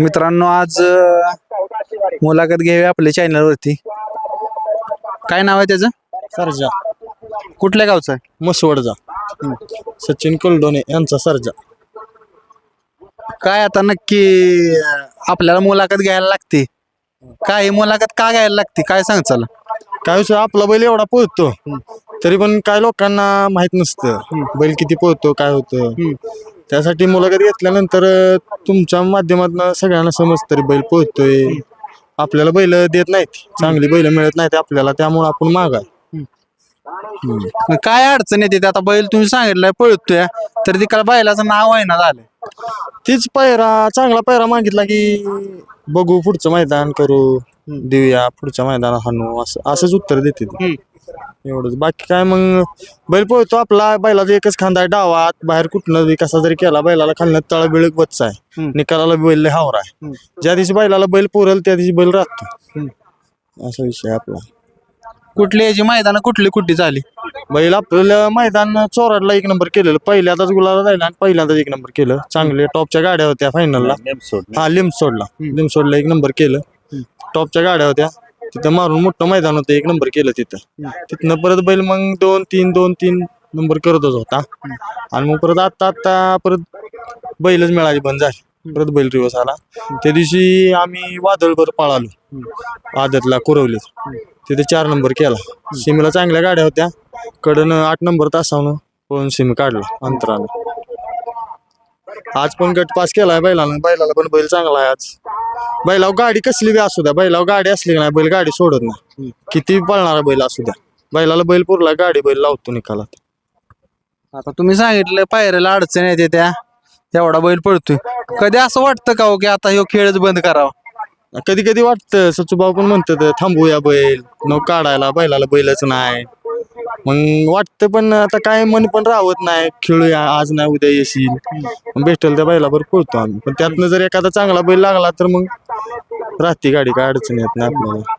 मित्रांनो आज अं, मुलाखत घ्यावी आपल्या चॅनलवरती काय नाव आहे त्याचं? सरजा. कुठल्या गावचं आहे? मसवडचा सचिन कुलडोणे यांचा सरजा. काय आता नक्की अं, आपल्याला मुलाखत घ्यायला लागते? काय ही मुलाखत का घ्यायला लागते? काय सांग चला. काय विषय? आपला बैल एवढा पोहतो तरी पण काय लोकांना माहीत नसतं. बैल किती पोहतो काय होतं. त्यासाठी मुलाखत घेतल्यानंतर अं, तुमच्या माध्यमातून सगळ्यांना समजतं रे बैल पोहतोय. आपल्याला बैल देत नाहीत. चांगली बैल मिळत नाहीत आपल्याला त्यामुळे आपण मागाय मग काय अडचण येते ते? आता बैल तुम्ही सांगितलंय पळतोय तर तिकडे बैलाचं नाव आहे ना झालं तीच पायरा चांगला पायरा मागितला की बघू पुढचं मैदान करू देऊया पुढच्या मैदानात हाणू असं असंच उत्तर देते ते. एवढंच. बाकी काय मग बैल पोहतो आपला. बैलाचा एकच खांदा आहे डावात. बाहेर कुठनं बी कसा जरी केला बैलाला खालण्यात तळ बिळक बच्चा आहे. हम्म. निकालाला बैल लय हावरा आहे. ज्या दिवशी बैलाला बैल पुरल त्या दिवशी बैल राहतो असा विषय आहे आपला. कुठली याची मैदान कुठली कुठली झाली? बैल आपल्याला मैदान चोराडला एक नंबर केलेलं. पहिल्यांदाच गुलाला राहिला आणि पहिल्यांदाच एक नंबर केलं. चांगले टॉपच्या गाड्या होत्या फायनलला हा सोडला. लिम्स सोडला एक नंबर केलं. टॉपच्या गाड्या होत्या. तिथं मारून मोठं मैदान होतं एक नंबर केलं तिथं. तिथनं परत बैल मग दोन तीन दोन तीन नंबर करतच होता. आणि मग परत आता आता परत बैलच मिळाली बंद झाली. परत बैल रिवर्स आला. त्या दिवशी आम्ही वादळभर पळालो. आदतला कुरवलीत. तिथे चार नंबर केला. सीमेला चांगल्या गाड्या होत्या. कडनं आठ नंबर तासावनं पळून सिम काढला अंतरानं. आज पण गट पास केलाय बैलानं. बैलाला पण बैल चांगला आहे आज. बैलाव गाडी कसली बी असू द्या. बैलाव गाडी असली का नाही बैल गाडी सोडत नाही. किती पळणारा बैल असू द्या. बैलाला बैल पुरला गाडी बैल लावतो निकालात. आता तुम्ही सांगितलं पायऱ्याला अडचण येते त्या. एवढा बैल पळतोय. कधी असं वाटतं का हो की आता ह्यो खेळच बंद करावा? कधी कधी वाटतं. सचूभाऊ पण म्हणतात थांबूया बैल. न काढायला बैलाला बैलच नाही. मग वाटतं पण आता काय मन पण राहत नाही. खेळूया आज नाही उद्या येशील. भेटेल त्या बैलावर पळतो आम्ही. पण त्यातनं जर एखादा चांगला बैल लागला तर मग राहते गाडी काय अडचण येत नाही आपल्याला.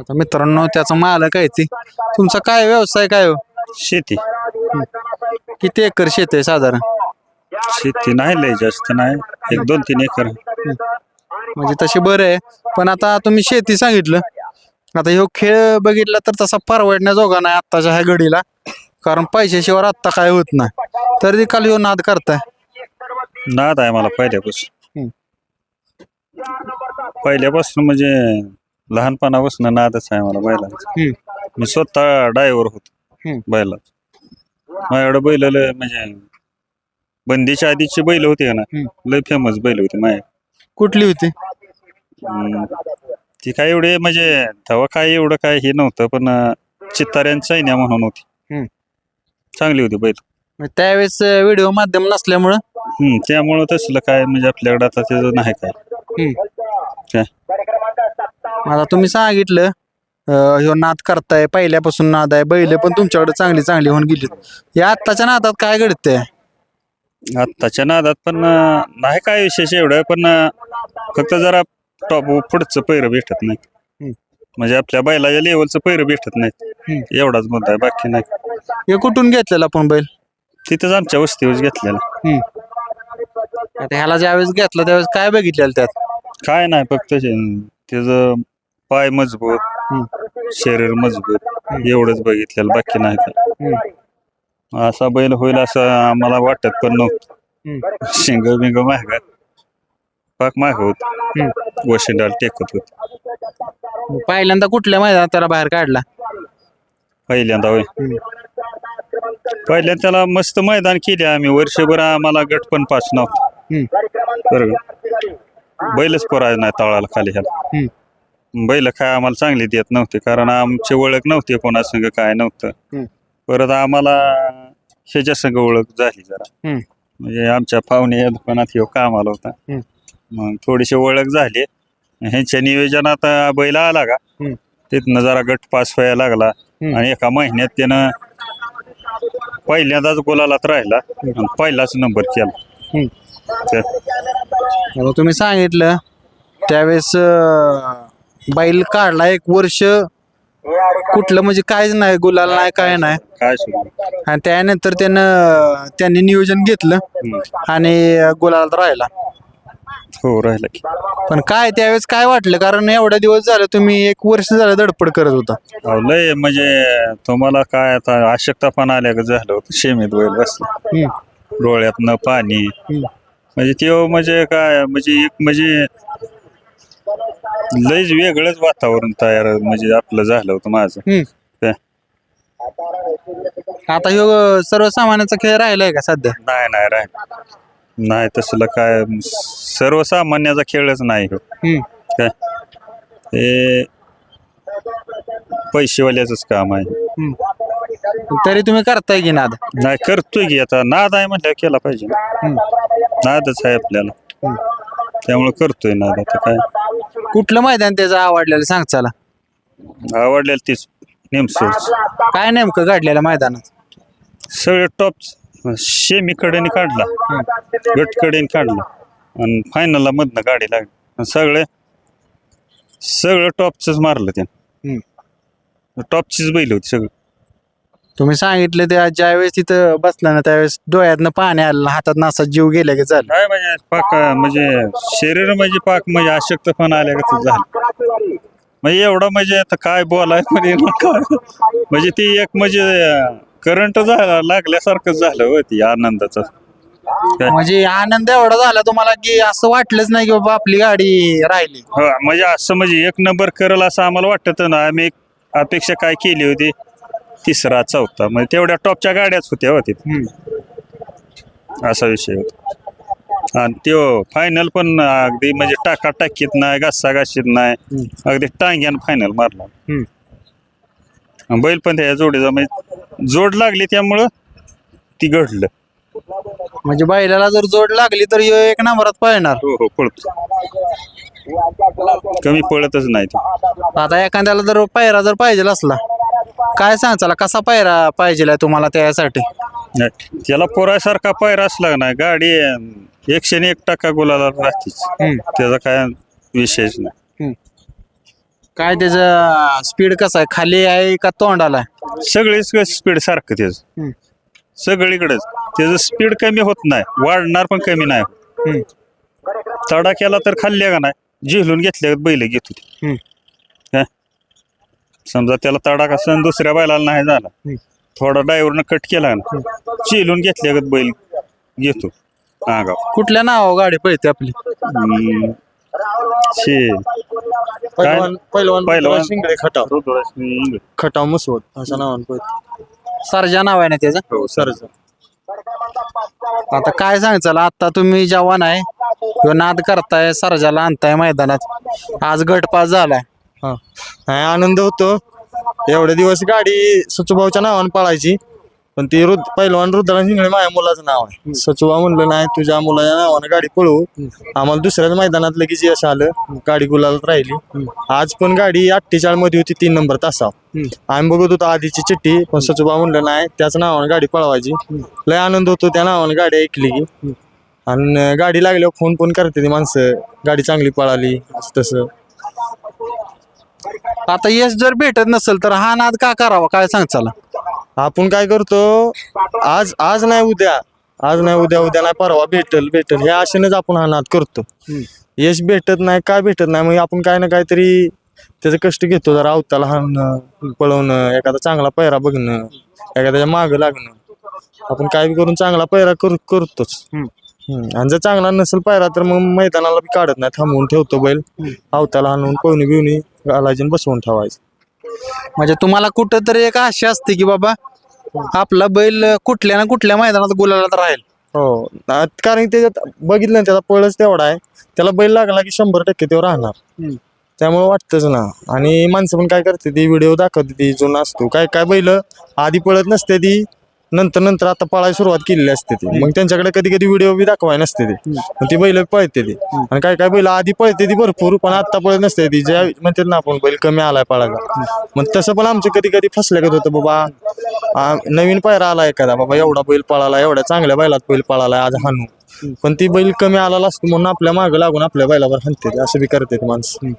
आता मित्रांनो त्याचा मालक आहे ती. तुमचा काय व्यवसाय काय हो? शेती. किती एकर शेत आहे साधारण? शेती नाही लय जास्त नाही. एक दोन तीन एकर. म्हणजे तशी बरं आहे. पण आता तुम्ही शेती सांगितलं. आता ह्यो खेळ बघितला तर तसा परवडण्याजोगा नाही आत्ताच्या ह्या घडीला. कारण पैशाशिवाय आत्ता काय होत नाही. तर देखील ह्यो नाद करताय. नाद आहे मला पहिल्यापासून. पहिल्यापासून म्हणजे लहानपणापासून नादच आहे मला हम्म. मी स्वतः ड्रायव्हर होतो. बैलाचा. माझ्याकडे बैल लय म्हणजे बंदीच्या आधीची बैल होती ना. लय फेमस बैल होती माझ्या कुठली होती. ती काय एवढे म्हणजे तेव्हा काय एवढं काय हे नव्हतं पण चित्ताऱ्यांची सैन्या म्हणून होती. हम्म. चांगली होती बैल. म्हणजे त्यावेळेस व्हिडिओ माध्यम नसल्यामुळं? हम्म त्यामुळं तसलं काय म्हणजे आपल्याकडे आता त्याचं नाही काय. काय? आता तुम्ही सांगितलं अं, ह्यो नाद करताय पहिल्यापासून नाद आहे बैल पण तुमच्याकडे चांगली चांगली होऊन गेली या आत्ताच्या नादात काय घडतंय? आत्ताच्या नादात पण अं, नाही काय विशेष एवढं पण अं, फक्त जरा टॉप पुढचं पैरं भेटत नाही. म्हणजे आपल्या बैलाच्या लेवलचं पैरं भेटत नाही एवढाच मुद्दा आहे बाकी नाही. हे कुठून घेतलेला आपण बैल? तिथंच आमच्या वस्तीवर घेतलेला. आता ह्याला ज्यावेळेस घेतला त्यावेळेस काय बघितलेलं त्यात? काय नाही फक्त त्याचं पाय मजबूत शरीर मजबूत एवढंच बघितलेलं बाकी नाही काय. असा बैल होईल असं आम्हाला वाटत पण नव्हतं. शिंग बिंग माग पाक माग होत. वशिंडाल टेकत होत. पहिल्यांदा कुठल्या मैदानात त्याला बाहेर काढला? पहिल्यांदा होय. पहिल्यांदा त्याला मस्त मैदान केले आम्ही. वर्षभर आम्हाला गट पण पाच नव्हतं बरं. का? बैलच पोराय नाही तळाला खाली ह्याला. बैल काय आम्हाला चांगली देत नव्हते. कारण आमची ओळख नव्हती कोणासंग काय नव्हतं. परत आम्हाला ह्याच्या संग ओळख झाली जरा. म्हणजे आमच्या पाहुणे दुकानात ह्यो कामाला होता. मग थोडीशी ओळख झाली. ह्यांच्या नियोजनात बैल आला का? तिथनं जरा गट पास व्हायला लागला. आणि एका महिन्यात त्यानं पहिल्यांदाच गोलालात राहिला आणि पहिलाच नंबर केला. आता तुम्ही सांगितलं त्यावेळेस अं, बैल काढला. एक वर्ष कुठलं म्हणजे काहीच नाही गुलाल नाही काय नाही. काय सुरू आणि त्यानंतर त्यानं त्यांनी नियोजन घेतलं आणि गुलालात राहिला. हो राहिला की. पण काय त्यावेळेस काय वाटलं? कारण एवढ्या दिवस झालं तुम्ही एक वर्ष झालं धडपड करत होता. अहो, लय म्हणजे तुम्हाला काय आता अशक्तपणा आल्या का झालं होतं. शेमीत बैल बसला. डोळ्यातनं पाणी. म्हणजे ते म्हणजे काय म्हणजे एक म्हणजे लयच वेगळंच वातावरण तयार म्हणजे आपलं झालं होतं माझं. हम्म. आता ह्यो सर्वसामान्यांचा खेळ राहिलाय का सध्या? नाही नाही राय नाही तसलं काय सर्वसामान्याचा खेळच नाही हो हम्म. काय? हे पैसेवाल्याच काम आहे. हम्म. तरी तुम्ही करताय की नाद? नाही करतोय की. आता नाद आहे म्हटल्यावर केला पाहिजे. ना. नादच आहे आपल्याला. त्यामुळे करतोय नाद आता काय. कुठलं मैदान त्याचं आवडलेलं सांग चला. आवडलेलं तीच नेमसोड काय नेमकं घडलेलं मैदानात? सगळे टॉप शेमीकडेने काढला. गटकडेने काढला. आणि फायनलला मधनं गाडी लागली. सगळे सगळं टॉपच मारलं त्यानं. टॉपचीच बैल होती सगळं. तुम्ही सांगितलं त्या ज्यावेळेस तिथं बसला ना त्यावेळेस डोळ्यातनं पाणी आलं हातात नासात जीव गेला की झालं? काय म्हणजे पाक म्हणजे शरीर म्हणजे पाक म्हणजे अशक्तपणा आल्या का झालं. म्हणजे एवढं म्हणजे आता काय बोलाय म्हणजे म्हणजे ती एक म्हणजे करंट झाला लागल्यासारखं झालं हो ती आनंदाचं. काय? म्हणजे आनंद एवढा झाला तुम्हाला की असं वाटलंच नाही की बाबा आपली गाडी राहिली. हो म्हणजे असं म्हणजे एक नंबर करल असं आम्हाला वाटत ना. आम्ही एक अपेक्षा काय केली होती? तिसरा चौथा. म्हणजे तेवढ्या टॉपच्या गाड्याच होत्या होती असा विषय होता. आणि त्यो फायनल पण अगदी म्हणजे टाका टाकीत नाही घासा घाशीत नाही अगदी टांग्यान फायनल मारला. आणि बैल पण त्या जोडीचा म्हणजे जोड लागली त्यामुळं ती घडलं. म्हणजे बैलाला जर जोड लागली तर ह्यो एक नंबरात पळणार. हो हो पळतो. कमी पळतच नाही ते. आता एखाद्याला जर पायरा जर पाहिजे असला काय सांगायला कसा पायरा पाहिजे तुम्हाला त्यासाठी? नाही त्याला पोरासारखा पायरा असला ना गाडी अं, एकशे आणि एक टक्का गुलाला राहतेच. त्याचा काय विषयच नाही. काय त्याचं स्पीड कसं आहे? खाली आहे का तोंडाला आहे? सगळीच स्पीड सारखं त्याचं. सगळीकडेच. त्याचं स्पीड कमी होत नाही. वाढणार पण कमी नाही. तडा केला तर खाल्ल्या का नाही? झेलून घेतल्या बैल घेत होती? समजा त्याला तडा कसा दुसऱ्या बैलाला नाही झाला. थोडा ड्रायव्हरनं कट केला ना चिलून घेतल्या बैल घेतो हा गाव कुठल्या नाव गाडी पळते आपली. शे. पहिलवान पहिलवान पहिलवान. शिंगडे खटाव. हो खटाव मसवत असं नावानं पळत. सरजा नाव आहे ना त्याचं? सरच आता काय सांगायचं आता तुम्ही जवान आहे ह्यो नाद करताय सरजाला आणताय मैदानात. आज गटपास झालाय. हा. नाही आनंद होतो. एवढे दिवस गाडी सचुभाऊच्या नावानं पळायची. पण ती रुद पहिलवान रुद्रा शिंगळे माझ्या मुलाचं नाव आहे. सचुबा म्हणलं नाही तुझ्या मुलाच्या नावानं गाडी पळवू. आम्हाला दुसऱ्याच मैदानात लगेच यश आलं गाडी गुलालात राहिली. आज पण गाडी अठ्ठेचाळीसमध्ये होती तीन नंबर तासा आम्ही बघत होतो आधीची चिठ्ठी पण सचुबा म्हणलं नाही त्याच नावानं गाडी पळवायची. लय आनंद होतो त्या नावानं गाडी ऐकली. की आणि गाडी लागल्यावर फोन पण करते ती माणसं. गाडी चांगली पळाली तसं. आता यश जर भेटत नसेल तर हा नाद का करावा? काय सांगचाला आपण काय करतो आज आज नाही उद्या आज नाही उद्या उद्या नाही परवा भेटल भेटल हे आशेनेच आपण नाद करतो. यश भेटत नाही काय भेटत नाही मग आपण काय ना काहीतरी त्याचं कष्ट घेतो जरा अवताला हाणणं पळवणं एखादा चांगला पैरा बघणं एखाद्याच्या मागं लागणं. आपण काय बी करून चांगला पैरा करू करतोच. आणि जर चांगला नसेल पायरा तर मग मैदानाला बी काढत नाही थांबवून ठेवतो बैल. अवताला हाणून पवनी बिवणी घालायची बसवून ठेवायचं. म्हणजे तुम्हाला कुठं तरी एक आशा असते की बाबा आपला बैल कुठल्या ना कुठल्या मैदानात गुलालात राहील. हो. आ- कारण त्याच्यात बघितलं ना त्याचा पळच तेवढा आहे. त्याला बैल लागला की शंभर टक्के तेव्हा राहणार. त्यामुळे वाटतंच ना. आणि माणसं पण काय करते ती व्हिडिओ दाखवते ती जुना असतो. काय काय बैल आधी पळत नसते ती नंतर नंतर आता पळायला सुरुवात केलेली असते ती. मग त्यांच्याकडे कधी कधी व्हिडिओ बी दाखवाय नसते ती. मग ती बैल पळते ती. आणि काय काय बैल आधी पळते ती भरपूर पण आता पळत नसते ती. ज्या म्हणतात ना आपण बैल कमी आलाय पळायला. मग तसं पण आमचं कधी कधी फसलं होतं बाबा. आ, नवीन पायरा आला एखादा बाबा एवढा बैल पळाला एवढ्या चांगल्या बैलात बैल पळाला आज हाणू. पण ती बैल कमी आला असतो म्हणून आपल्या मागं लागून आपल्या बैलावर हाणते असं बी करते ते माणसं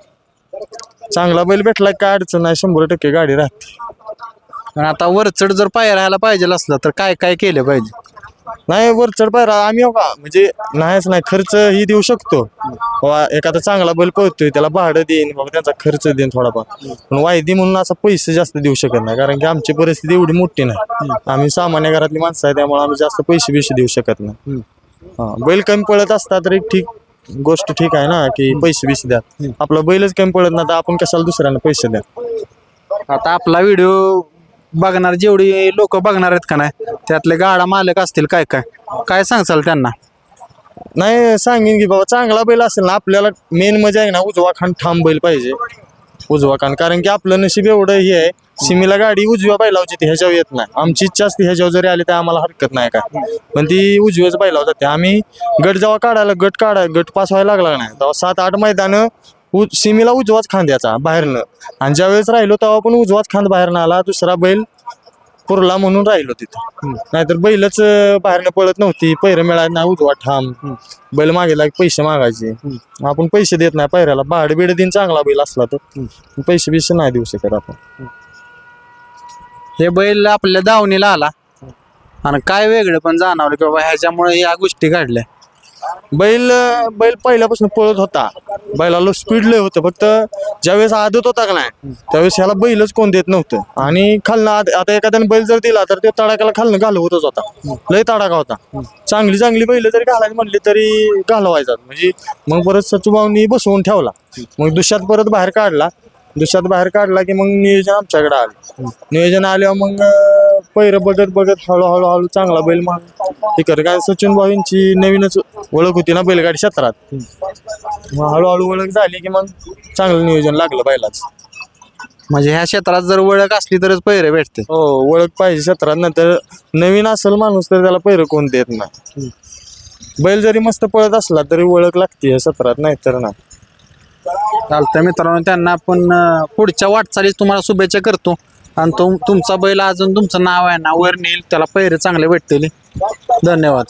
चांगला बैल भेटला काय अडचण नाही शंभर टक्के गाडी राहते. पण आता वरचढ जर पाय राहायला पाहिजे असलं तर काय काय केलं पाहिजे? नाही वरचढ पायरा आम्ही हो का म्हणजे नाहीच नाही खर्च ही देऊ शकतो. बाबा एखादा चांगला बैल पळतोय त्याला भाडं देईन बाबा त्यांचा खर्च देईन थोडाफार. पण वायदी म्हणून असं पैसे जास्त देऊ शकत नाही कारण की आमची परिस्थिती एवढी मोठी नाही. आम्ही सामान्य घरातली माणसं आहे त्यामुळे आम्ही जास्त पैसे बिसे देऊ शकत नाही. हा बैल कमी पळत असता तरी ठीक गोष्ट ठीक आहे ना की पैसे बिसे द्या. आपला बैलच कमी पळत नाही तर आपण कशाला दुसऱ्यांना पैसे द्या आता आपला व्हिडिओ बघणार जेवढी लोक बघणार आहेत का नाही त्यातले गाडा मालक असतील काय काय? काय सांगचाल त्यांना? नाही सांगेन की बाबा चांगला बैल असेल ना आपल्याला मेन म्हणजे आहे ना उजवा खान ठाम बैल पाहिजे. उजवा खान कारण की आपलं नशीब एवढं हे आहे सिमीला गाडी उजव्या बैलाव जिथे ह्याच्यावर येत नाही. आमची इच्छा असते ह्याच्यावर जरी आली तर आम्हाला हरकत नाही काय. पण ती उजव्याच बैलावर जाते. आम्ही गट जेव्हा काढायला गट काढाय गट पास व्हायला लागला नाही तेव्हा सात आठ मैदानं उ सिमीला उजवाच खांद्याचा बाहेरनं. आणि ज्यावेळेस राहिलो तेव्हा पण उजवाच खांद बाहेरनं आला दुसरा बैल पुरला म्हणून राहिलो तिथं. नाहीतर बैलच बाहेरनं पळत नव्हती पैर मिळायला नाही उजवा ठाम. बैल मागेला पैसे मागायचे. आपण पैसे देत नाही पैऱ्याला. भाड बिड दिन चांगला बैल असला तर. पैसे बिसे नाही देऊ शकत आपण. हे बैल आपल्या दावणीला आला. आणि काय वेगळं पण जाणवलं की बाबा ह्याच्यामुळे या गोष्टी घडल्या. बैल बैल पहिल्यापासून पळत होता. बैलाला स्पीड लय होतं. फक्त ज्यावेळेस आदत होता का नाही त्यावेळेस ह्याला बैलच कोण देत नव्हतं. आणि खालनं आत- आता एखाद्याने बैल जर दिला तर ते तडाक्याला खालनं घालवतच होता. लय तडाका होता. चांगली चांगली बैल जरी घालायची म्हणली तरी घालवायचा. म्हणजे मग परत सचुभाऊनी बसवून ठेवला. मग दुष्यात परत बाहेर काढला. दुष्यात बाहेर काढला की मग नियोजन आमच्याकडे आलं. नियोजन आल्यावर मग अं, पहिरं बघत बघत हळूहळू हळू चांगला बैल मग. कर काय सचिन भाऊ यांची नवीनच ओळख होती ना बैलगाडी क्षेत्रात. मग हळूहळू ओळख झाली की मग चांगलं नियोजन लागलं बैलाच. म्हणजे ह्या क्षेत्रात जर ओळख असली तरच पैरे भेटते हो ओळख पाहिजे क्षेत्रात. नंतर नवीन असेल माणूस तर त्याला पहिरं कोण देत नाही. बैल जरी मस्त पळत असला तरी ओळख लागते या क्षेत्रात नाही तर नाही. चालतं मित्रांनो त्यांना आपण पुढच्या वाटचालीस तुम्हाला शुभेच्छा करतो. आणि तुम तुमचा बैल अजून तुमचं नाव आहे ना वर नेईल त्याला पैरे चांगले भेटतील. धन्यवाद.